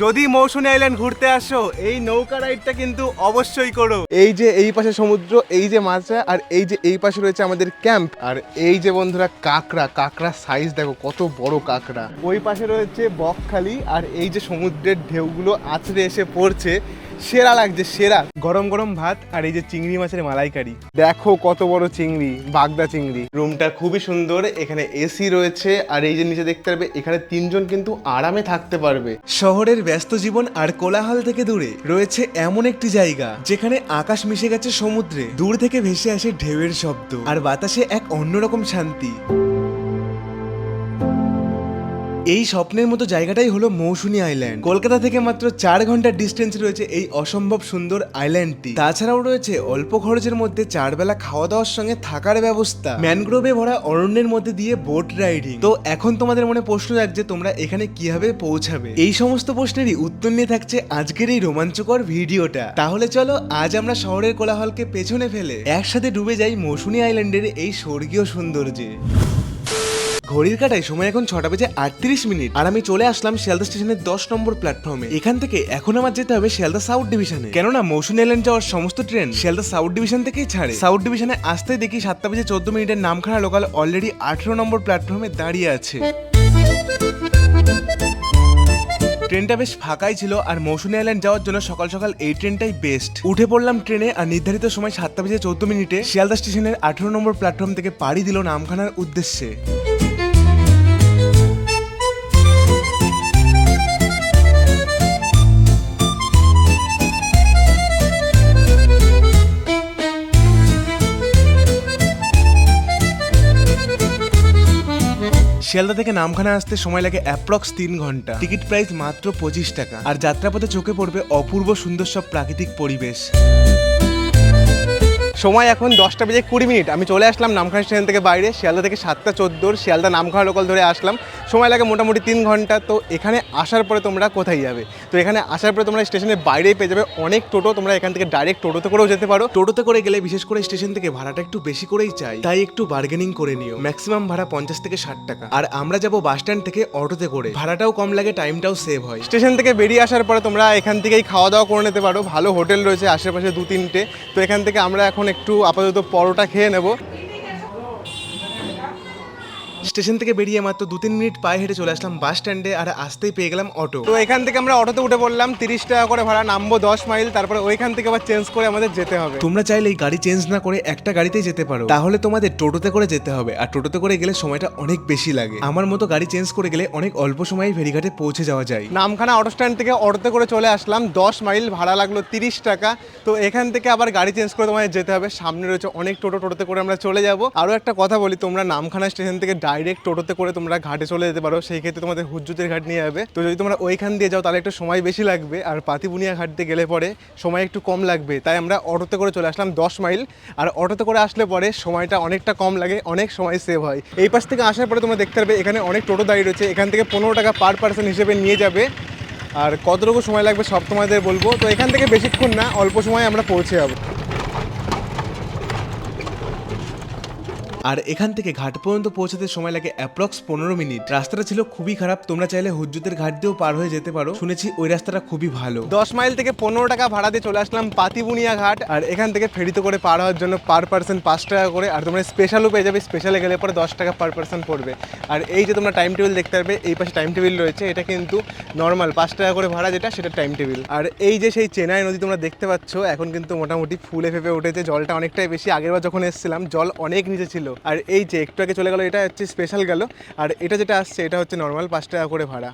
যদি মৌসুমী আইল্যান্ড ঘুরতে আসো, এই নৌকা রাইডটা কিন্তু অবশ্যই করো। এই যে এই পাশে সমুদ্র, এই যে মাছরা আর এই যে এই পাশে রয়েছে আমাদের ক্যাম্প। আর এই যে বন্ধুরা, কাকড়া কাকড়া সাইজ দেখো, কত বড় কাকড়া। ওই পাশে রয়েছে বকখালি, আর এই যে সমুদ্রের ঢেউগুলো আছড়ে এসে পড়ছে। সেরা লাগছে, সেরা। গরম গরম ভাত আর এই যে চিংড়ি মাছের মালাইকারি। দেখো কত বড় চিংড়ি, বাগদা চিংড়ি। রুমটা খুবই সুন্দর, এখানে এসি রয়েছে, আর এই যে নিচে দেখতে পারবে, এখানে তিনজন কিন্তু আরামে থাকতে পারবে। শহরের ব্যস্ত জীবন আর কোলাহল থেকে দূরে রয়েছে এমন একটি জায়গা, যেখানে আকাশ মিশে গেছে সমুদ্রে। দূর থেকে ভেসে আসে ঢেউয়ের শব্দ, আর বাতাসে এক অন্যরকম শান্তি। এই স্বপ্নের মতো জায়গাটাই হলো মৌসুমী আইল্যান্ড। কলকাতা থেকে মাত্র চার ঘণ্টার ডিস্টেন্স রয়েছে এই অসম্ভব সুন্দর আইল্যান্ডটি। তাছাড়াও রয়েছে অল্প খরচের মধ্যে চার বেলা খাওয়া দাওয়ার সঙ্গে থাকার ব্যবস্থা। ম্যানগ্রোভে ভরা অরণ্যের মধ্যে দিয়ে বোট রাইডিং। তো এখন তোমাদের মনে প্রশ্ন জাগছে, তোমরা এখানে কীভাবে পৌঁছাবে? এই সমস্ত প্রশ্নেরই উত্তর নিয়ে থাকছে আজকের এই রোমাঞ্চকর ভিডিওটা। তাহলে চলো, আজ আমরা শহরের কোলাহলকে পেছনে ফেলে একসাথে ডুবে যাই মৌসুমী আইল্যান্ডের এই স্বর্গীয় সৌন্দর্যে। ঘড়ির কাটায় সময় এখন ছটা বেজে আটত্রিশ মিনিট। আর আমি চলে আসলাম শিয়ালদা স্টেশনের দশ নম্বর প্ল্যাটফর্মে এখান থেকে এখন আমার যেতে হবে শিয়ালদা সাউথ ডিভিশনে। কেননা মৌসুমী আইল্যান্ড যাওয়ার সমস্ত ট্রেন শিয়ালদা সাউথ ডিভিশন থেকেই ছাড়ে। সাউথ ডিভিশনে আসতে দেখি সাতটা বেজে চোদ্দ মিনিটের নামখানা লোকাল অলরেডি আঠেরো নম্বর প্ল্যাটফর্মে দাঁড়িয়ে আছে। ট্রেনটা বেশ ফাঁকাই ছিল আর মৌসুমী আইল্যান্ড যাওয়ার জন্য সকাল সকাল এই ট্রেনটাই বেস্ট উঠে পড়লাম ট্রেনে আর নির্ধারিত সময় সাতটা বেজে চৌদ্দ মিনিটে শিয়ালদা স্টেশনের আঠেরো নম্বর প্ল্যাটফর্ম থেকে পাড়ি দিল নামখানার উদ্দেশ্যে। শিয়ালদা থেকে নামখানা আসতে সময় লাগে অ্যাপ্রক্স তিন ঘণ্টা। টিকিট প্রাইস মাত্র পঁচিশ টাকা। আর যাত্রাপথে চোখে পড়বে অপূর্ব সুন্দর সব প্রাকৃতিক পরিবেশ। সময় এখন দশটা বেজে কুড়ি মিনিট। আমি চলে আসলাম নামখানা স্টেশন থেকে বাইরে, শিয়ালদা থেকে সাতটা চোদ্দোর, শিয়ালদা নামখানা লোকাল ধরে আসলাম। সময় লাগে মোটামুটি তিন ঘণ্টা। তো এখানে আসার পরে তোমরা কোথায় যাবে? তো এখানে আসার পরে তোমরা স্টেশনের বাইরেই পেয়ে যাবে অনেক টোটো। তোমরা এখান থেকে ডাইরেক্ট টোটোতে করেও যেতে পারো। টোটোতে করে গেলে বিশেষ করে স্টেশন থেকে ভাড়াটা একটু বেশি করেই চাই। তাই একটু বার্গেনিং করে নিও। ম্যাক্সিমাম ভাড়া পঞ্চাশ থেকে ষাট টাকা। আর আমরা যাব বাস স্ট্যান্ড থেকে অটোতে করে। ভাড়াটাও কম লাগে টাইমটাও সেভ হয়। স্টেশন থেকে বেরিয়ে আসার পরে তোমরা এখান থেকেই খাওয়া দাওয়া করে নিতে পারো। ভালো হোটেল রয়েছে আশেপাশে দু তিনটে তো এখান থেকে আমরা এখন একটু আপাতত পরোটা খেয়ে নেব। স্টেশন থেকে বেরিয়ে মাত্র দু তিন মিনিট পায়ে হেঁটে চলে আসলাম বাস স্ট্যান্ডে আর আসতেই পেয়ে গেলাম অটো। তো এখান থেকে আমরা অটোতে উঠে পড়লাম তিরিশ টাকা করে ভাড়া নামবো দশ মাইল তারপরে ওইখান থেকে আবার চেঞ্জ করে আমাদের যেতে হবে। তোমরা চাইলে এই গাড়ি চেঞ্জ না করে একটা গাড়িতেই যেতে পারো। তাহলে তোমাদের টোটোতে করে যেতে হবে আর টোটোতে করে গেলে সময়টা অনেক বেশি লাগে। আমার মতো গাড়ি চেঞ্জ করে গেলে অনেক অল্প সময়ে ফেরিঘাটে পৌঁছে যাওয়া যায়। নামখানা অটো স্ট্যান্ড থেকে অটোতে করে চলে আসলাম দশ মাইল ভাড়া লাগল তিরিশ টাকা। তো এখান থেকে আবার গাড়ি চেঞ্জ করে তোমাদের যেতে হবে। সামনে রয়েছে অনেক টোটো টোটোতে করে আমরা চলে যাব। আরও একটা কথা বলি তোমরা নামখানা স্টেশন থেকে ডাইরেক্ট টোটোতে করে তোমরা ঘাটে চলে যেতে পারো, সেই ক্ষেত্রে তোমাদের হুজ্জুতের ঘাট নিয়ে যাবে। তো যদি তোমরা ওইখান দিয়ে যাও, তাহলে একটু সময় বেশি লাগবে, আর পাতিবুনিয়া ঘাট দিয়ে গেলে পরে সময় একটু কম লাগবে। তাই আমরা অটোতে করে চলে আসলাম দশ মাইল, আর অটোতে করে আসলে পরে সময়টা অনেকটা কম লাগে, অনেক সময় সেভ হয়। এই পাশ থেকে আসার পরে তোমরা দেখতে পারবে, এখানে অনেক টোটো দাঁড়িয়ে রয়েছে, এখান থেকে পনেরো টাকা পার পার্সন হিসেবে নিয়ে যাবে। আর কতটুকু সময় লাগবে সব তোমাদের বলব। তো এখান থেকে বেশিক্ষণ না, অল্প সময় আমরা পৌঁছে যাব। আর এখান থেকে ঘাট পর্যন্ত পৌঁছাতে সময় লাগে অ্যাপ্রক্স পনেরো মিনিট। রাস্তাটা ছিল খুবই খারাপ, তোমরা চাইলে হুজ্জুতের ঘাট দিয়েও পার হয়ে যেতে পারো। শুনেছি ওই রাস্তাটা খুবই ভালো। দশ মাইল থেকে পনেরো টাকা ভাড়া দিয়ে চলে আসলাম পাতিবুনিয়া ঘাট। আর এখান থেকে ফেরিতে করে পার হওয়ার জন্য পার পার্সন পাঁচ টাকা করে। আর তোমরা স্পেশালও পেয়ে যাবে স্পেশালে গেলে পরে দশ টাকা পার পার্সন পড়বে। আর এই যে তোমরা টাইম টেবিল দেখতে পারবে, এই পাশে টাইম টেবিল রয়েছে। এটা কিন্তু নর্মাল পাঁচ টাকা করে ভাড়া, যেটা সেটা টাইম টেবিল আর এই যে সেই চেনাই নদী তোমরা দেখতে পাচ্ছ, এখন কিন্তু মোটামুটি ফুলে ফেপে উঠেছে। জলটা অনেকটাই বেশি। আগেরবার যখন এসেছিলাম, জল অনেক নিচে ছিল। আর এই যে একটু আগে চলে গেলো, এটা হচ্ছে স্পেশাল গেল। আর এটা যেটা আসছে, এটা হচ্ছে নর্মাল পাঁচ টাকা করে ভাড়া।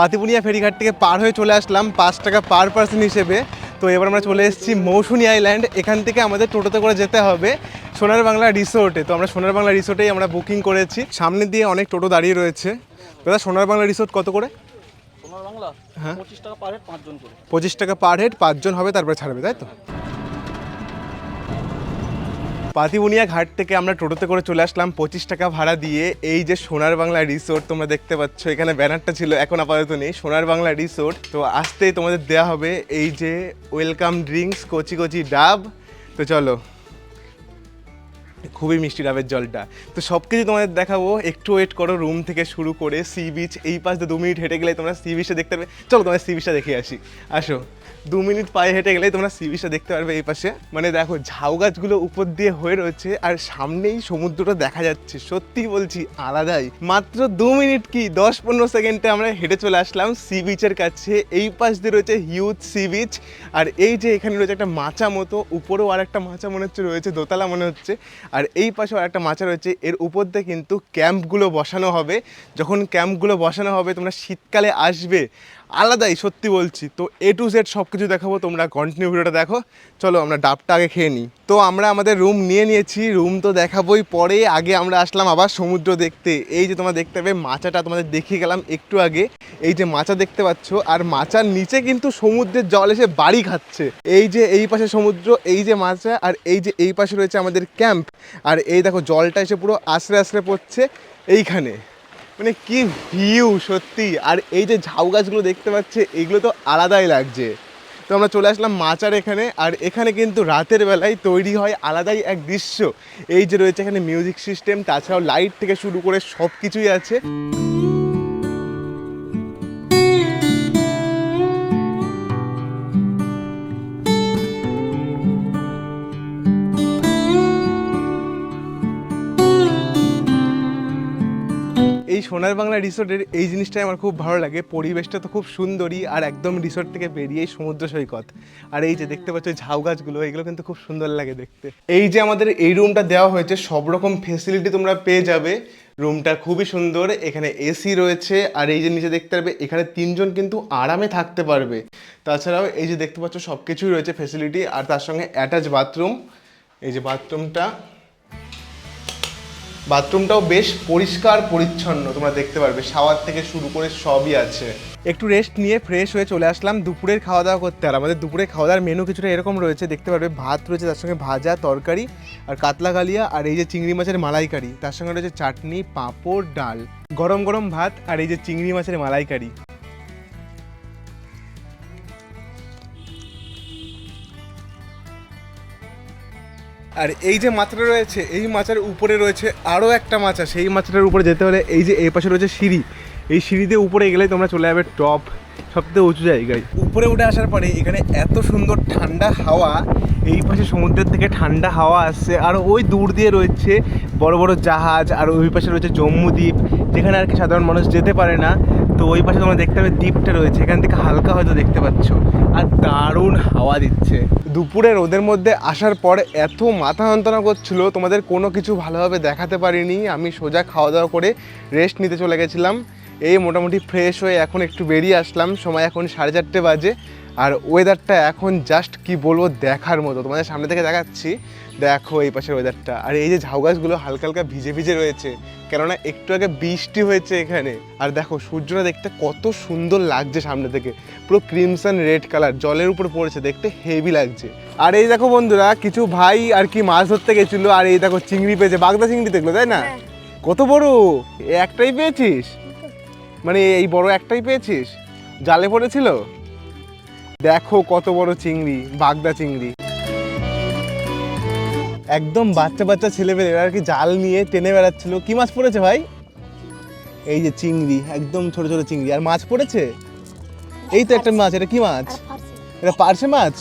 পাতিপুনিয়া ফেরিঘাট থেকে পার হয়ে চলে আসলাম পাঁচ টাকা পার পার্সন হিসেবে। তো এবার আমরা চলে এসেছি মৌসুনি আইল্যান্ড। এখান থেকে আমাদের টোটোতে করে যেতে হবে সোনার বাংলা রিসোর্টে। তো আমরা সোনার বাংলা রিসোর্টেই আমরা বুকিং করেছি। সামনে দিয়ে অনেক টোটো দাঁড়িয়ে রয়েছে। দাদা সোনার বাংলা রিসোর্ট কত করে? হ্যাঁ। পঁচিশ টাকা পার হেড পাঁচজন করে। পঁচিশ টাকা পার হেড পাঁচজন হবে তারপরে ছাড়বে তাই তো? পাতিবুনিয়া ঘাট থেকে আমরা টোটোতে করে চলে আসলাম। পঁচিশ টাকা ভাড়া দিয়ে এই যে সোনার বাংলা রিসোর্ট তোমরা দেখতে পাচ্ছ, এখানে ব্যানারটা ছিল, এখন আপাতত নেই, সোনার বাংলা রিসোর্ট। তো আসতেই তোমাদের দেয়া হবে এই যে ওয়েলকাম ড্রিঙ্কস, কচি কচি ডাব। তো চলো, খুবই মিষ্টি ডাবের জলটা। তো সব কিছু তোমাদের দেখাবো, একটু ওয়েট করো রুম থেকে শুরু করে সি বিচ এই পাশ দু মিনিট হেঁটে গেলে তোমরা সি বিচটা দেখতে পাবে। চলো তোমার সি বিচটা দেখে আসি, আসো। দু মিনিট পায়ে হেঁটে গেলে তোমরা সি বিচটা দেখতে পারবে এই পাশে। মানে দেখো, ঝাউ গাছগুলো উপর দিয়ে হয়ে রয়েছে আর সামনেই সমুদ্রটা দেখা যাচ্ছে। সত্যি বলছি, আলাদাই। মাত্র দু মিনিট কি? দশ পনেরো সেকেন্ডে আমরা হেঁটে চলে আসলাম সি বিচের কাছে। এই পাশ দিয়ে রয়েছে হিউজ সি বিচ আর এই যে এখানে রয়েছে একটা মাচা মতো, উপরেও আর একটা মাচা মনে হচ্ছে রয়েছে, দোতলা মনে হচ্ছে। আর এই পাশেও আর একটা মাচা রয়েছে। এর উপর দিয়ে কিন্তু ক্যাম্পগুলো বসানো হবে। যখন ক্যাম্পগুলো বসানো হবে, তোমরা শীতকালে আসবে। আলাদাই, সত্যি বলছি। তো এ টু জেড সব কিছু দেখাবো, তোমরা কন্টিনিউ ভিডিওটা দেখো। চলো আমরা ডাবটা আগে খেয়ে নিই। তো আমরা আমাদের রুম নিয়ে নিয়েছি। রুম তো দেখাবোই পরে। আগে আমরা আসলাম আবার সমুদ্র দেখতে। এই যে তোমরা দেখতে পাবে, মাচাটা তোমাদের দেখিয়ে গেলাম একটু আগে। এই যে মাচা দেখতে পাচ্ছ, আর মাচার নিচে কিন্তু সমুদ্রের জল এসে বাড়ি খাচ্ছে। এই যে এই পাশে সমুদ্র, এই যে মাচা, আর এই যে এই পাশে রয়েছে আমাদের ক্যাম্প আর এই দেখো, জলটা এসে পুরো আশ্রে আশ্রে পড়ছে এইখানে। মানে কি ভিউ সত্যি। আর এই যে ঝাউ গাছগুলো দেখতে পাচ্ছে, এগুলো তো আলাদাই লাগছে। তো আমরা চলে আসলাম মাচার এখানে, আর এখানে কিন্তু রাতের বেলায় তৈরি হয় আলাদাই এক দৃশ্য। এই যে রয়েছে এখানে মিউজিক সিস্টেম তাছাড়াও লাইট থেকে শুরু করে সব কিছুই আছে। এই সোনার বাংলা রিসোর্টের এই জিনিসটাই আমার খুব ভালো লাগে। পরিবেশটা তো খুব সুন্দরই আর একদম রিসোর্ট থেকে বেরিয়েই সমুদ্র সৈকত। আর এই যে দেখতে পাচ্ছ ঝাউ গাছগুলো, এগুলো কিন্তু খুব সুন্দর লাগে দেখতে। এই যে আমাদের এই রুমটা দেওয়া হয়েছে, সব রকম ফেসিলিটি তোমরা পেয়ে যাবে। রুমটা খুবই সুন্দর, এখানে এসি রয়েছে, আর এই যে নিচে দেখতে পারবে, এখানে তিনজন কিন্তু আরামে থাকতে পারবে। তাছাড়াও এই যে দেখতে পাচ্ছ সব কিছুই রয়েছে ফেসিলিটি আর তার সঙ্গে অ্যাটাচ বাথরুম এই যে বাথরুমটা বাথরুমটাও বেশ পরিষ্কার, পরিচ্ছন্ন। তোমরা দেখতে পারবে, শাওয়ার থেকে শুরু করে সবই আছে। একটু রেস্ট নিয়ে ফ্রেশ হয়ে চলে আসলাম দুপুরের খাওয়া দাওয়া করতে। আর আমাদের দুপুরে খাওয়া দাওয়ার মেনু কিছুটা এরকম রয়েছে, দেখতে পারবে ভাত রয়েছে, তার সঙ্গে ভাজা, তরকারি, আর কাতলা কালিয়া আর এই যে চিংড়ি মাছের মালাইকারি, তার সঙ্গে রয়েছে চাটনি, পাঁপড়, ডাল। গরম গরম ভাত, আর এই যে চিংড়ি মাছের মালাইকারি। আর এই যে মাছটা রয়েছে, এই মাছের উপরে রয়েছে আরও একটা মাছ মাছা সেই মাছটার উপরে যেতে হলে এই যে এই পাশে রয়েছে সিঁড়ি। এই সিঁড়িতে উপরে গেলে তোমরা চলে যাবে টপ, সবথেকে উঁচু জায়গায়। উপরে উঠে আসার পরে এখানে এত সুন্দর ঠান্ডা হাওয়া, এই পাশে সমুদ্রের থেকে ঠান্ডা হাওয়া আসছে, আর ওই দূর দিয়ে রয়েছে বড় বড় জাহাজ, আর ওই পাশে রয়েছে জম্মুদ্বীপ, যেখানে আর কি সাধারণ মানুষ যেতে পারে না। তো ওই পাশে তোমরা দেখতে পাবে দ্বীপটা রয়েছে, এখান থেকে হালকা হয়তো দেখতে পাচ্ছ। আর দারুণ হাওয়া দিচ্ছে। দুপুরে রোদের মধ্যে আসার পর এত মাথা যন্ত্রণা করছিল, তোমাদের কোনো কিছু ভালোভাবে দেখাতে পারিনি। আমি সোজা খাওয়া দাওয়া করে রেস্ট নিতে চলে গেছিলাম। এই মোটামুটি ফ্রেশ হয়ে এখন একটু বেরিয়ে আসলাম। সময় এখন সাড়ে চারটে বাজে। আর ওয়েদারটা এখন জাস্ট কি বলব দেখার মতো। তোমাদের সামনে থেকে দেখাচ্ছি দেখো এই পাশের ওয়েদারটা আর এই যে ঝাউ গাছগুলো হালকা হালকা ভিজে ভিজে রয়েছে কেননা একটু আগে বৃষ্টি হয়েছে এখানে। আর দেখো সূর্যটা দেখতে কত সুন্দর লাগছে সামনে থেকে। পুরো ক্রিমসন রেড কালার জলের উপর পড়েছে দেখতে হেভি লাগছে। আর এই দেখো বন্ধুরা কিছু ভাই আর কি মাছ ধরতে গেছিল আর এই দেখো চিংড়ি পেয়েছে বাগদা চিংড়ি দেখল তাই না? কত বড়? একটাই পেয়েছিস? মানে এই বড় একটাই পেয়েছিস? জালে পড়েছিল? দেখো কত বড় চিংড়ি বাগদা চিংড়ি। একদম বাচ্চা বাচ্চা ছেলেপেলে পেলে আর কি জাল নিয়ে টেনে বেড়াচ্ছিল। কি মাছ পড়েছে ভাই? এই যে চিংড়ি একদম ছোট ছোট চিংড়ি। আর মাছ পড়েছে? এই তো একটা মাছ এটা কি মাছ? এটা পার্শে। মাছ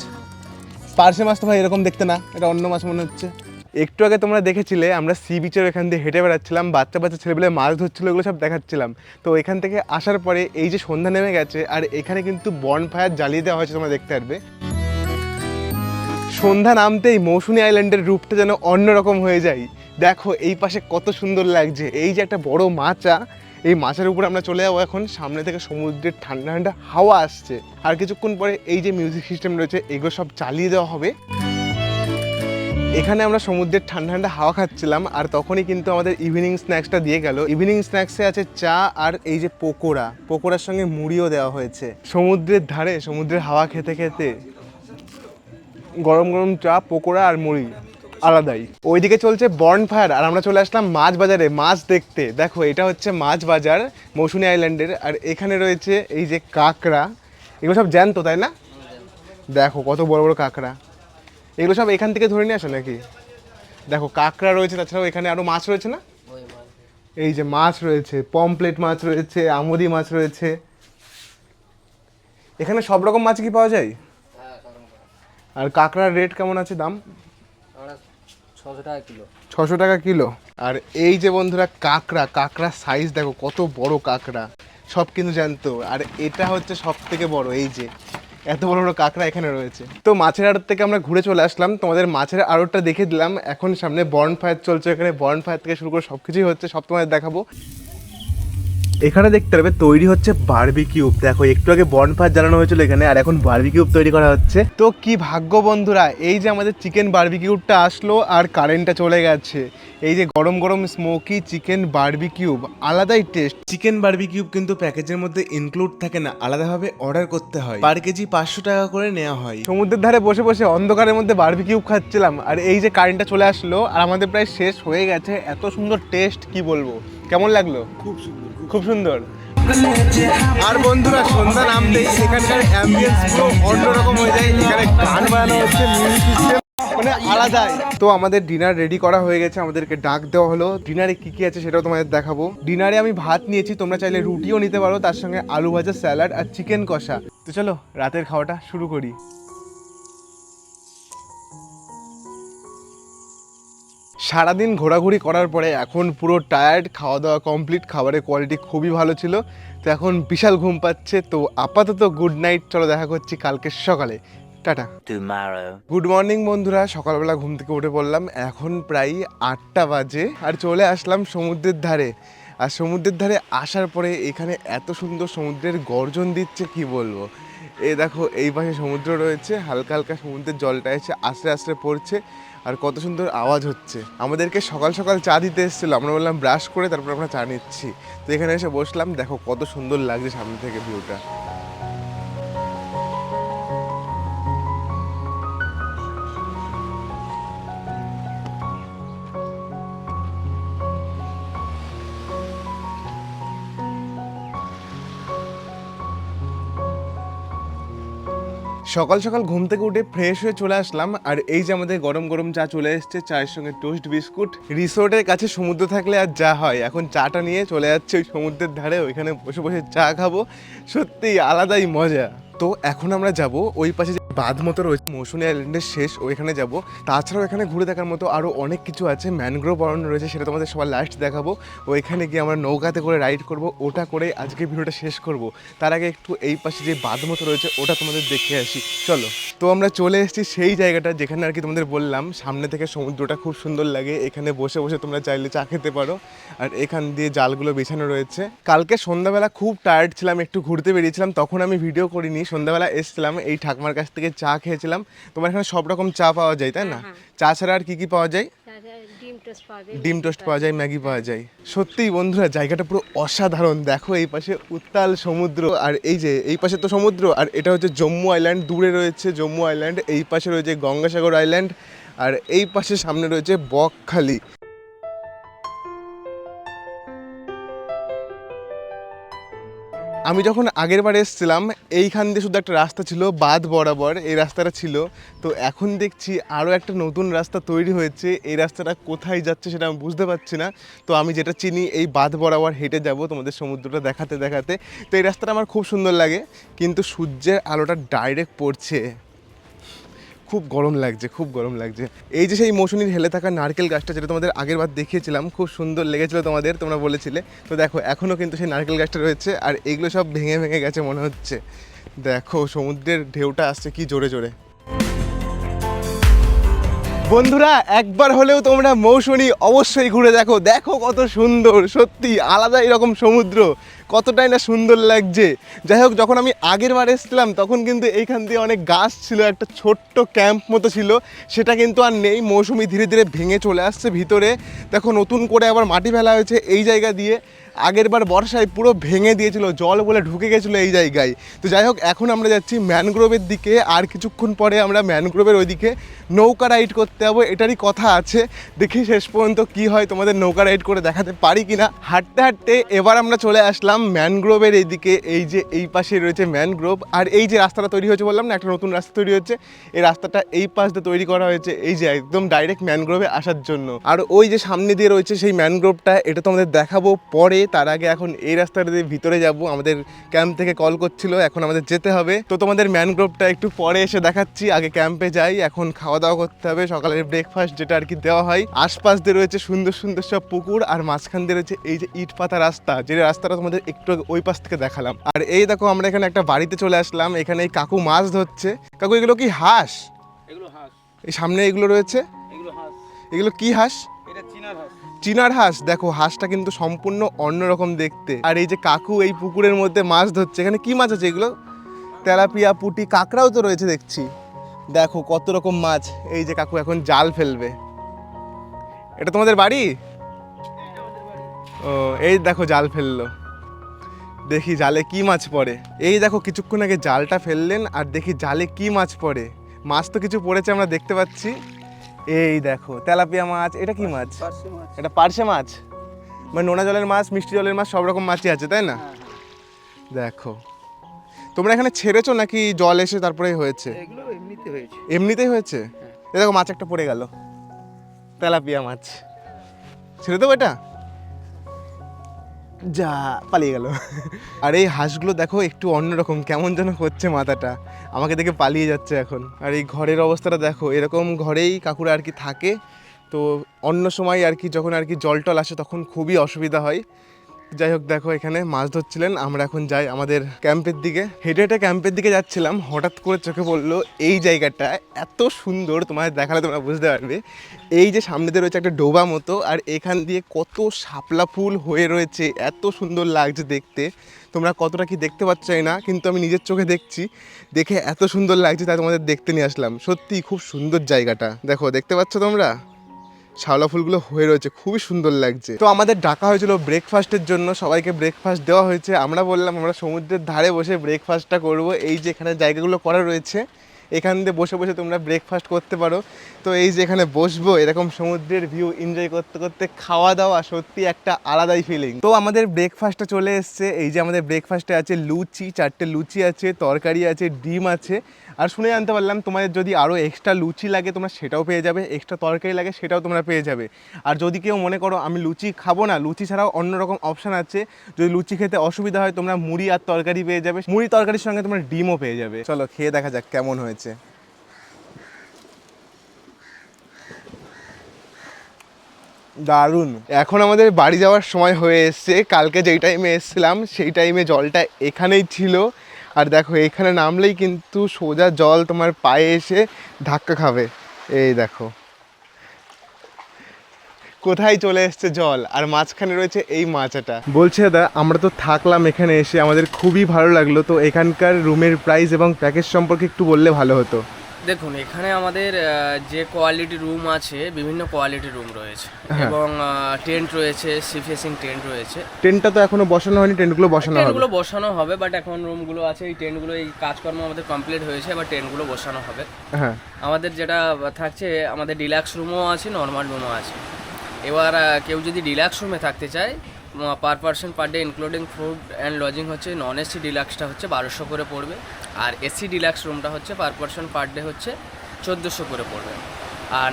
পার্শে মাছ? তো ভাই এরকম দেখতে না এটা অন্য মাছ মনে হচ্ছে। একটু আগে তোমরা দেখেছিলে, আমরা সি বিচের এখান দিয়ে হেঁটে বেড়াচ্ছিলাম, বাচ্চা বাচ্চা ছেলেপেলে মাছ ধরছিল, এগুলো সব দেখাচ্ছিলাম। তো এখান থেকে আসার পরে এই যে সন্ধ্যা নেমে গেছে, আর এখানে কিন্তু বন ফায়ার জ্বালিয়ে দেওয়া হয়েছে, তোমরা দেখতে পারবে। সন্ধ্যা নামতেই মৌসুমী আইল্যান্ডের রূপটা যেন অন্যরকম হয়ে যায়। দেখো, এই পাশে কত সুন্দর লাগছে। এই যে একটা বড় মাচা, এই মাছের উপরে আমরা চলে যাব এখন, সামনে থেকে সমুদ্রের ঠান্ডা ঠান্ডা হাওয়া আসছে। আর কিছুক্ষণ পরে এই যে মিউজিক সিস্টেম রয়েছে, এগুলো সব চালিয়ে দেওয়া হবে। এখানে আমরা সমুদ্রের ঠান্ডা ঠান্ডা হাওয়া খাচ্ছিলাম, আর তখনই কিন্তু আমাদের ইভিনিং স্ন্যাক্সটা দিয়ে গেল। ইভিনিং স্ন্যাক্সে আছে চা আর এই যে পকোড়া। পকোড়ার সঙ্গে মুড়িও দেওয়া হয়েছে। সমুদ্রের ধারে, সমুদ্রের হাওয়া খেতে খেতে গরম গরম চা, পকোড়া আর মুড়ি আলাদাই। ওইদিকে চলছে বর্ন ফায়ার আর আমরা চলে আসলাম মাছ বাজারে। মাছ দেখতে। দেখো, এটা হচ্ছে মাছ বাজার মৌসুনি আইল্যান্ডের আর এখানে রয়েছে এই যে কাঁকড়া। এগুলো সব জ্যান্ত, তাই না? দেখো, কত বড় বড় কাঁকড়া। এগুলো সব এখান থেকে ধরে নিয়ে আসো নাকি? দেখো, কাঁকড়া রয়েছে, তাছাড়াও এখানে আরও মাছ রয়েছে না? এই যে মাছ রয়েছে, পমপ্লেট মাছ রয়েছে, আমুদি মাছ রয়েছে। এখানে সব রকম মাছ কি পাওয়া যায়? আর কাঁকড়ার রেট কেমন আছে দাম? কিলো ছশো টাকা কিলো। আর এই যে বন্ধুরা, কাঁকড়া, কাঁকড়ার সাইজ দেখো, কত বড় কাঁকড়া। সব কিন্তু জানতো আর এটা হচ্ছে সব থেকে বড়, এই যে। এত বড় বড় কাঁকড়া এখানে রয়েছে। তো মাছের আড়ত থেকে আমরা ঘুরে চলে আসলাম। তোমাদের মাছের আড়তটা দেখে দিলাম। এখন সামনে বর্ন ফায়ার চলছে। এখানে বর্ন ফায়ার থেকে শুরু করে সব কিছুই হচ্ছে, সব তোমাদের দেখাবো। এখানে দেখতে পারবে তৈরি হচ্ছে বারবিকিউব দেখো, একটু আগে বনফায়ার জ্বালানো হয়েছিল এখানে, আর এখন বারবিকিউব তৈরি করা হচ্ছে। তো কি ভাগ্য বন্ধুরা, এই যে আমাদের চিকেন বারবিকিউবটা আসলো আর কারেন্টটা চলে গেছে। এই যে গরম গরম স্মোকি চিকেন বারবিকিউব আলাদাই টেস্ট চিকেন বারবিকিউব কিন্তু প্যাকেজের মধ্যে ইনক্লুড থাকে না, আলাদাভাবে অর্ডার করতে হয়। পার কেজি পাঁচশো টাকা করে নেওয়া হয়। সমুদ্রের ধারে বসে বসে অন্ধকারের মধ্যে বারবিকিউব খাচ্ছিলাম, আর এই যে কারেন্টটা চলে আসলো, আর আমাদের প্রায় শেষ হয়ে গেছে। এত সুন্দর টেস্ট কি বলব? কেমন লাগল? খুব সুন্দর। খুব সুন্দর। আর বন্ধুরা, সন্ধ্যা নামতেই এখানকার অ্যাম্বিয়েন্স পুরো অন্যরকম হয়ে যায়, এখানে গান বাজানো হচ্ছে মিউজিক মানে আলাদাই। তো আমাদের ডিনার রেডি করা হয়ে গেছে, আমাদেরকে ডাক দেওয়া হলো। ডিনারে কি কি আছে সেটাও তোমাদের দেখাবো। ডিনারে আমি ভাত নিয়েছি, তোমরা চাইলে রুটিও নিতে পারো, তার সঙ্গে আলু ভাজা, স্যালাড আর চিকেন কষা। তো চলো, রাতের খাওয়াটা শুরু করি। সারাদিন ঘোরাঘুরি করার পরে এখন পুরো টায়ার্ড খাওয়া দাওয়া কমপ্লিট খাবারের কোয়ালিটি খুবই ভালো ছিল। তো এখন বিশাল ঘুম পাচ্ছে তো আপাতত গুড নাইট চলো দেখা করছি কালকে সকালে। টাটা। গুড মর্নিং বন্ধুরা সকালবেলা ঘুম থেকে উঠে পড়লাম এখন প্রায় আটটা বাজে আর চলে আসলাম সমুদ্রের ধারে। আর সমুদ্রের ধারে আসার পরে এখানে এত সুন্দর সমুদ্রের গর্জন দিচ্ছে কি বলব? এই দেখো এই পাশে সমুদ্র রয়েছে হালকা হালকা সমুদ্রের জলটা এসে আস্তে আস্তে পড়ছে। আর কত সুন্দর আওয়াজ হচ্ছে। আমাদেরকে সকাল সকাল চা দিতে এসেছিল। আমরা বললাম ব্রাশ করে তারপর আমরা চা নিচ্ছি। তো এখানে এসে বসলাম। দেখো কত সুন্দর লাগছে সামনে থেকে ভিউটা সকাল সকাল ঘুম থেকে উঠে ফ্রেশ হয়ে চলে আসলাম। আর এই যে আমাদের গরম গরম চা চলে এসছে, চায়ের সঙ্গে টোস্ট বিস্কুট রিসোর্টের কাছে সমুদ্র থাকলে আর যা হয়, এখন চাটা নিয়ে চলে যাচ্ছে ওই সমুদ্রের ধারে, ওইখানে বসে বসে চা খাব। সত্যি আলাদাই মজা। তো এখন আমরা যাব ওই পাশে বাঁধ মতো রয়েছে। মৌসুমী আইল্যান্ডের শেষ ওইখানে যাব। তাছাড়াও এখানে ঘুরে দেখার মতো আরও অনেক কিছু আছে। ম্যানগ্রোভ অরণ্য রয়েছে, সেটা তোমাদের সবার লাস্ট দেখাবো। ওইখানে গিয়ে আমরা নৌকাতে করে রাইড করব। ওটা করে আজকে ভিডিওটা শেষ করব। তার আগে একটু এই পাশে যে বাঁধ মতো রয়েছে, ওটা তোমাদের দেখে আসি। চলো। তো আমরা চলে এসেছি সেই জায়গাটা যেখানে আর কি তোমাদের বললাম। সামনে থেকে সমুদ্রটা খুব সুন্দর লাগে। এখানে বসে বসে তোমরা চাইলে চা খেতে পারো। আর এখান দিয়ে জালগুলো বিছানো রয়েছে। কালকে সন্ধ্যাবেলা খুব টায়ার্ড ছিলাম, একটু ঘুরতে বেরিয়েছিলাম। তখন আমি ভিডিও করিনি। সন্ধ্যাবেলা এসেছিলাম, এই ঠাকুমার কাছ চা খেয়েছিলাম। তোমার এখানে সব রকম চা পাওয়া যায় তাই না? চা ছাড়া আর কি কি পাওয়া যায়? ডিম টোস্ট ডিম টোস্ট পাওয়া যায় ম্যাগি পাওয়া যায়। সত্যিই বন্ধুরা জায়গাটা পুরো অসাধারণ। দেখো এই পাশে উত্তাল সমুদ্র আর এই যে এই পাশে তো সমুদ্র আর এটা হচ্ছে জম্মু আইল্যান্ড দূরে রয়েছে জম্মু আইল্যান্ড এই পাশে রয়েছে গঙ্গাসাগর আইল্যান্ড আর এই পাশে সামনে রয়েছে বকখালি। আমি যখন আগের বার এসেছিলাম, এইখান দিয়ে শুধু একটা রাস্তা ছিল বাদ বরাবর, এই রাস্তাটা ছিল। তো এখন দেখছি আরও একটা নতুন রাস্তা তৈরি হয়েছে। এই রাস্তাটা কোথায় যাচ্ছে সেটা আমি বুঝতে পারছি না। তো আমি যেটা চিনি, এই বাদ বরাবর হেঁটে যাব তোমাদের সমুদ্রটা দেখাতে দেখাতে। তো এই রাস্তাটা আমার খুব সুন্দর লাগে, কিন্তু সূর্যের আলোটা ডাইরেক্ট পড়ছে। খুব গরম লাগছে, খুব গরম লাগছে। এই যে সেই মৌসুমীর হেলে থাকা নারকেল গাছটা যেটা তোমাদের আগের বার দেখিয়েছিলাম, খুব সুন্দর লেগেছিল তোমাদের, তোমরা বলেছিলে। তো দেখো এখনও কিন্তু সেই নারকেল গাছটা রয়েছে আর এগুলো সব ভেঙে ভেঙে গেছে মনে হচ্ছে। দেখো, সমুদ্রের ঢেউটা আসছে, কি জোরে জোরে। বন্ধুরা, একবার হলেও তোমরা মৌসুমী অবশ্যই ঘুরে দেখো। দেখো কত সুন্দর, সত্যি আলাদা এরকম সমুদ্র। কতটাই না সুন্দর লাগছে। যাই হোক, যখন আমি আগের বার এসেছিলাম, তখন কিন্তু এইখান দিয়ে অনেক গাছ ছিল, একটা ছোট্ট ক্যাম্প মতো ছিল। সেটা কিন্তু আর নেই, মৌসুমি ধীরে ধীরে ভেঙে চলে আসছে ভিতরে। দেখো, নতুন করে আবার মাটি ফেলা হয়েছে এই জায়গা দিয়ে। আগের বার বর্ষায় পুরো ভেঙে দিয়েছিল, জল বলে ঢুকে গেছিল এই জায়গায়। তো যাই হোক, এখন আমরা যাচ্ছি ম্যানগ্রোভের দিকে, আর কিছুক্ষণ পরে আমরা ম্যানগ্রোভের ওইদিকে নৌকা রাইড করতে যাব, এটারই কথা আছে। দেখি শেষ পর্যন্ত কি হয়, তোমাদের নৌকা রাইড করে দেখাতে পারি কিনা। হাঁটতে হাঁটতে এবার আমরা চলে আসলাম ম্যানগ্রোভের এইদিকে, এই যে এই পাশে রয়েছে ম্যানগ্রোভ, আর এই যে রাস্তাটা তৈরি হয়েছে বললাম না, একটা নতুন রাস্তা তৈরি হচ্ছে, এই রাস্তাটা এই পাশ দিয়ে তৈরি করা হয়েছে, এই যে একদম ডাইরেক্ট ম্যানগ্রোভে আসার জন্য। আর ওই যে সামনে দিয়ে রয়েছে সেই ম্যানগ্রোভটা, এটা তোমাদের দেখাবো পরে, তার আগে এখন এই রাস্তাটা দিয়ে ভিতরে যাব, আমাদের ক্যাম্প থেকে কল করছিল, এখন আমাদের যেতে হবে। তো তোমাদের ম্যানগ্রোভটা একটু পরে এসে দেখাচ্ছি, আগে ক্যাম্পে যাই, এখন খাওয়া দাওয়া করতে হবে, সকালের ব্রেকফাস্ট যেটা আর কি দেওয়া হয়। আশপাশ দিয়ে রয়েছে সুন্দর সুন্দর সব পুকুর, আর মাঝখান দিয়ে রয়েছে এই যে ইট পাতা রাস্তা, যে রাস্তাটা তোমাদের একটু ওই পাশ থেকে দেখালাম। আর এই দেখো আমরা এখানে একটা বাড়িতে চলে আসলাম। এখানে এই কাকু মাছ ধরছে। কাকু এগুলো কি হাঁস? এগুলো হাঁস। এই সামনে এগুলো রয়েছে? এগুলো হাঁস। এগুলো কি হাঁস? এটা চীনার হাঁস। চীনার হাঁস? দেখো হাঁসটা কিন্তু সম্পূর্ণ অন্যরকম দেখতে। আর এই যে কাকু এই পুকুরের মধ্যে মাছ ধরছে। এখানে কি মাছ আছে এগুলো? তেলাপিয়া পুটি কাঁকড়াও তো রয়েছে দেখছি। দেখো কত রকম মাছ। এই যে কাকু এখন জাল ফেলবে। এটা তোমাদের বাড়ি। ও এই দেখো জাল ফেলল। দেখি জালে কি মাছ পড়ে। এই দেখো কিছুক্ষণ আগে জালটা ফেললেন আর দেখি জালে কি মাছ পড়ে। মাছ তো কিছু পড়েছে আমরা দেখতে পাচ্ছি। এই দেখো তেলাপিয়া মাছ এটা কি মাছ? এটা পার্শে মাছ? মানে নোনা জলের মাছ মিষ্টি জলের মাছ সব রকম মাছই আছে তাই না? দেখো। তোমরা এখানে ছেড়েছো নাকি জল এসে তারপরে হয়েছে? এমনিতেই হয়েছে? এ দেখো মাছ একটা পড়ে গেল। তেলাপিয়া মাছ। ছেড়ে দেবো এটা? যা পালিয়ে গেল। আর এই হাঁসগুলো দেখো একটু অন্যরকম, কেমন যেন হচ্ছে মাথাটা। আমাকে দেখে পালিয়ে যাচ্ছে এখন। আর এই ঘরের অবস্থাটা দেখো, এরকম ঘরেই কাকুরা আর কি থাকে। তো অন্য সময় আর কি যখন আর কি জল টল আসে তখন খুবই অসুবিধা হয়। যাই হোক দেখো, এখানে মাছ ধরছিলেন। আমরা এখন যাই আমাদের ক্যাম্পের দিকে। হেঁটে হেঁটে ক্যাম্পের দিকে যাচ্ছিলাম। হঠাৎ করে চোখে পড়ল এই জায়গাটা। এত সুন্দর তোমাদের দেখালে তোমরা বুঝতে পারবে। এই যে সামনে রয়েছে একটা ডোবা মতো, আর এখান দিয়ে কত শাপলা ফুল হয়ে রয়েছে। এত সুন্দর লাগছে দেখতে। তোমরা কতটা কি দেখতে পাচ্ছ না, কিন্তু আমি নিজের চোখে দেখছি। দেখে এত সুন্দর লাগছে, তাই তোমাদের দেখতে নিয়ে আসলাম। সত্যি খুব সুন্দর জায়গাটা। দেখো, দেখতে পাচ্ছ তোমরা? শাওলা ফুলগুলো হয়ে রয়েছে, খুবই সুন্দর লাগছে। তো আমাদের ডাকা হয়েছিল ব্রেকফাস্টের জন্য, সবাইকে ব্রেকফাস্ট দেওয়া হয়েছে। আমরা বললাম, আমরা সমুদ্রের ধারে বসে ব্রেকফাস্টটা করব। এই যে এখানে জায়গাগুলো করা রয়েছে, এখান দিয়ে বসে বসে তোমরা ব্রেকফাস্ট করতে পারো। তো এই যে এখানে বসবো, এরকম সমুদ্রের ভিউ এনজয় করতে করতে খাওয়া দাওয়া সত্যি একটা আলাদাই ফিলিং তো আমাদের ব্রেকফাস্টটা চলে এসছে। এই যে আমাদের ব্রেকফাস্টে আছে লুচি, চারটে লুচি আছে, তরকারি আছে, ডিম আছে। আর শুনে জানতে পারলাম তোমাদের যদি আরও এক্সট্রা লুচি লাগে, তোমরা সেটাও পেয়ে যাবে। এক্সট্রা তরকারি লাগে, সেটাও তোমরা পেয়ে যাবে। আর যদি কেউ মনে করো, আমি লুচি খাব না, লুচি ছাড়াও অন্য রকম অপশান আছে। যদি লুচি খেতে অসুবিধা হয়, তোমরা মুড়ি আর তরকারি পেয়ে যাবে। মুড়ি তরকারির সঙ্গে তোমরা ডিমও পেয়ে যাবে। চলো, খেয়ে দেখা যাক কেমন হয়েছে। দারুণ। এখন আমাদের বাড়ি যাওয়ার সময় হয়ে এসছে। কালকে যেই টাইমে এসেছিলাম, সেই টাইমে জলটা এখানেই ছিল। আর দেখো, এখানে নামলেই কিন্তু সোজা জল তোমার পায়ে এসে ধাক্কা খাবে। এই দেখো। কোথায় চলে এসছে জল? আর মাঝখানে রয়েছে এই মাচাটা। বলছে দাদা, আমরা তো থাকলাম এখানে এসে। আমাদের খুবই ভালো লাগল। তো এখানকার রুমের প্রাইস এবং প্যাকেজ সম্পর্কে একটু বললে ভালো হতো। দেখুন এখানে আমাদের যে কোয়ালিটি রুম আছে বিভিন্ন কোয়ালিটি রুম রয়েছে। হ্যাঁ। এবং টেন্ট রয়েছে সি ফেসিং টেন্ট রয়েছে। টেন্টটা তো এখনও বসানো হয়নি টেন্টগুলো বসানো হবে। টেন্টগুলো বসানো হবে বাট এখন রুমগুলো আছে এই টেন্টগুলো এই কাজকর্ম আমাদের কমপ্লিট হয়েছে এবার টেন্টগুলো বসানো হবে। হ্যাঁ। আমাদের যেটা থাকছে আমাদের ডিলাক্স রুমও আছে নর্মাল রুমও আছে। এবার কেউ যদি ডিলাক্স রুমে থাকতে চায় per person per day including food and lodging হচ্ছে নন এসি ডিলাক্সটা হচ্ছে বারোশো করে পড়বে। আর এসি ডিলাক্স রুমটা হচ্ছে পার পার্সন পার ডে হচ্ছে চোদ্দোশো করে পড়বে। আর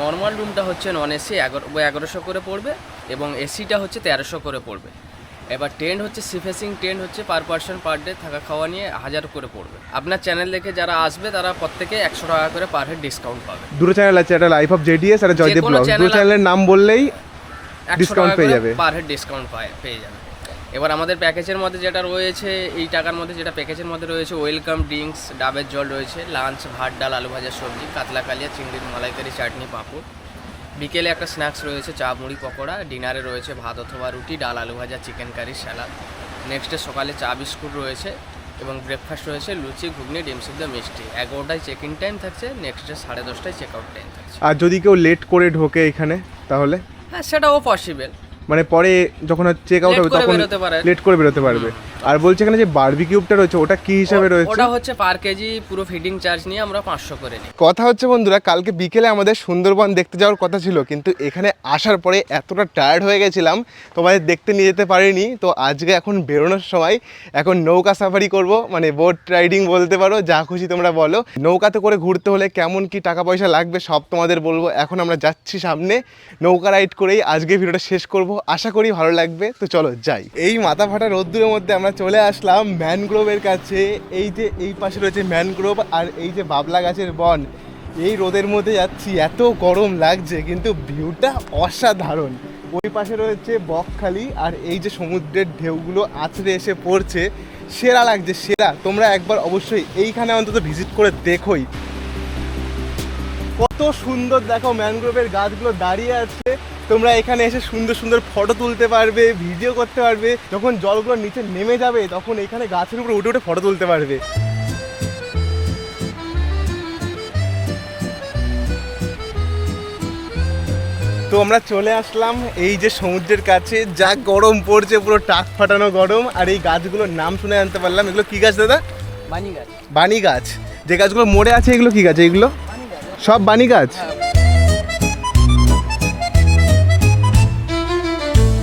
নর্মাল রুমটা হচ্ছে নন এসি এগারো এগারোশো করে পড়বে এবং এসিটা হচ্ছে তেরোশো করে পড়বে। এবার টেন্ট হচ্ছে সিফেসিং টেন্ট হচ্ছে পার পার্সন পার ডে থাকা খাওয়া নিয়ে হাজার করে পড়বে। আপনার চ্যানেল দেখে যারা আসবে তারা প্রত্যেকে একশো টাকা করে পার হেড ডিসকাউন্ট পাবে। দুটো চ্যানেল আছে একটা লাইফ অফ জেডিএস আর জয়দেব ব্লগ দুটো চ্যানেলের নাম বললেই টাকা পেয়ে যাবে। পার হেড ডিসকাউন্ট পায় পেয়ে যাবে। এবার আমাদের প্যাকেজের মধ্যে যেটা রয়েছে এই টাকার মধ্যে যেটা প্যাকেজের মধ্যে রয়েছে ওয়েলকাম ড্রিঙ্কস ডাবের জল রয়েছে লাঞ্চ ভাত ডাল আলু ভাজা সবজি কাতলা কালিয়া চিংড়ির মালাইকারি চাটনি পাঁপড়। বিকেলে একটা স্ন্যাক্স রয়েছে চা মুড়ি পকোড়া। ডিনারে রয়েছে ভাত অথবা রুটি ডাল আলু ভাজা chicken curry salad next day সকালে চা বিস্কুট রয়েছে এবং ব্রেকফাস্ট রয়েছে লুচি ঘুগনি ডিম সিদ্ধ মিষ্টি। এগারোটায় চেক ইন টাইম থাকছে নেক্সট ডে সাড়ে দশটায় চেক আউট টাইম থাকছে। আর যদি কেউ লেট করে ঢোকে এখানে তাহলে? হ্যাঁ সেটাও পসিবল মানে পরে যখন চেক আউট হবে তখন লেট করে বেরোতে পারবে। আর বলছে এখানে যে বারবিকিউবটা রয়েছে ওটা কি হিসাবে রয়েছে? ওটা হচ্ছে পার কেজি পুরো ফিডিং চার্জ নিয়ে আমরা পাঁচশো করে নিই। কথা হচ্ছে বন্ধুরা কালকে বিকেলে আমাদের সুন্দরবন দেখতে যাওয়ার কথা ছিল কিন্তু এখানে আসার পরে এতটা টায়ার্ড হয়ে গেছিলাম তোমাদের দেখতে নিয়ে যেতে পারিনি। তো আজকে এখন বেরোনোর সময় এখন নৌকা সাফারি করব মানে বোট রাইডিং বলতে পারো যা খুশি তোমরা বলো। নৌকাতে করে ঘুরতে হলে কেমন কি টাকা পয়সা লাগবে সব তোমাদের বলব। এখন আমরা যাচ্ছি সামনে নৌকা রাইড করেই আজকে ভিডিওটা শেষ করব। আশা করি ভালো লাগবে। তো চলো যাই। এই মাথা ফাটা রোদ্দুরের মধ্যে আমরা চলে আসলাম ম্যানগ্রোভের কাছে। এই যে এই পাশে রয়েছে ম্যানগ্রোভ আর এই যে বাবলা গাছের বন। এই রোদের মধ্যে যাচ্ছি, এত গরম লাগছে, কিন্তু ভিউটা অসাধারণ। ওই পাশে রয়েছে বকখালি আর এই যে সমুদ্রের ঢেউগুলো আছড়ে এসে পড়ছে, সেরা লাগছে, সেরা। তোমরা একবার অবশ্যই এইখানে অন্তত ভিজিট করে দেখোই। কত সুন্দর দেখো ম্যানগ্রোভের গাছগুলো দাঁড়িয়ে আছে। তোমরা এখানে এসে সুন্দর সুন্দর ফটো তুলতে পারবে ভিডিও করতে পারবে। যখন জলগুলো নিচে নেমে যাবে তখন এখানে গাছের উপরে উঠে উঠে ফটো তুলতে পারবে। তো আমরা চলে আসলাম এই যে সমুদ্রের কাছে। যা গরম পড়ছে পুরো টাক ফাটানো গরম। আর এই গাছগুলোর নাম শুনে জানতে পারলাম। এগুলো কি গাছ দাদা? বানি গাছ। বানি গাছ। যে গাছগুলো মরে আছে এগুলো কি গাছ? এগুলো সব বানি গাছ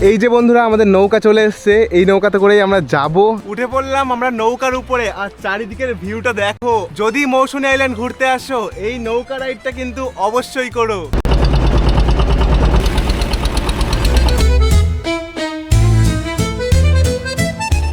এই যে বন্ধুরা, আমাদের নৌকা চলে এসেছে। এই নৌকাতে করেই আমরা যাব। উঠে পড়লাম আমরা নৌকার উপরে, আর চারিদিকের ভিউটা দেখো। যদি মৌসুমী আইল্যান্ড ঘুরতে আসো, এই নৌকা রাইডটা কিন্তু অবশ্যই করো।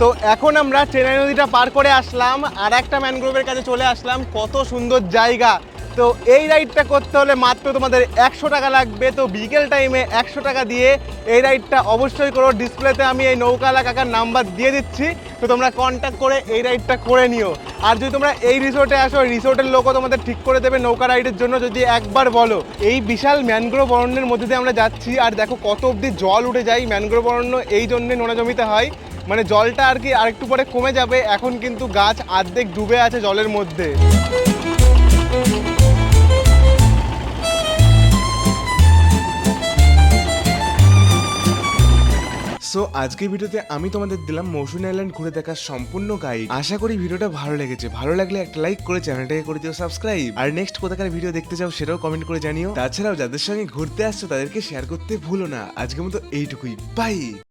তো এখন আমরা চেনাই নদীটা পার করে আসলাম, আর একটা ম্যানগ্রোভের কাছে চলে আসলাম। কত সুন্দর জায়গা। তো এই রাইডটা করতে হলে মাত্র তোমাদের একশো টাকা লাগবে। তো বিকেল টাইমে একশো টাকা দিয়ে এই রাইডটা অবশ্যই করো। ডিসপ্লেতে আমি এই নৌকালা কাকার নাম্বার দিয়ে দিচ্ছি। তো তোমরা কন্ট্যাক্ট করে এই রাইডটা করে নিও। আর যদি তোমরা এই রিসোর্টে আসো রিসোর্টের লোকও তোমাদের ঠিক করে দেবে নৌকা রাইডের জন্য। যদি একবার বলো, এই বিশাল ম্যানগ্রোভ অরণ্যের মধ্যে দিয়ে আমরা যাচ্ছি, আর দেখো কত অবধি জল উঠে যায় ম্যানগ্রোভ অরণ্য, এই জন্যে নোনা জমিতে হয়। মানে জলটা আর কি আরেকটু পরে কমে যাবে। এখন কিন্তু গাছ আর্ধেক ডুবে আছে জলের মধ্যে। সো আজকের ভিডিওতে আমি তোমাদের দিলাম মৌসুমী আইল্যান্ড ঘুরে দেখার সম্পূর্ণ গাইড আশা করি ভিডিওটা ভালো লেগেছে। ভালো লাগলে একটা লাইক করে চ্যানেলটাকে করে দিও সাবস্ক্রাইব আর নেক্সট কোথাকার ভিডিও দেখতে চাও সেটাও কমেন্ট করে জানিও। তাছাড়াও যাদের সঙ্গে ঘুরতে আসছো তাদেরকে শেয়ার করতে ভুলো না। আজকের মতো এইটুকুই। বাই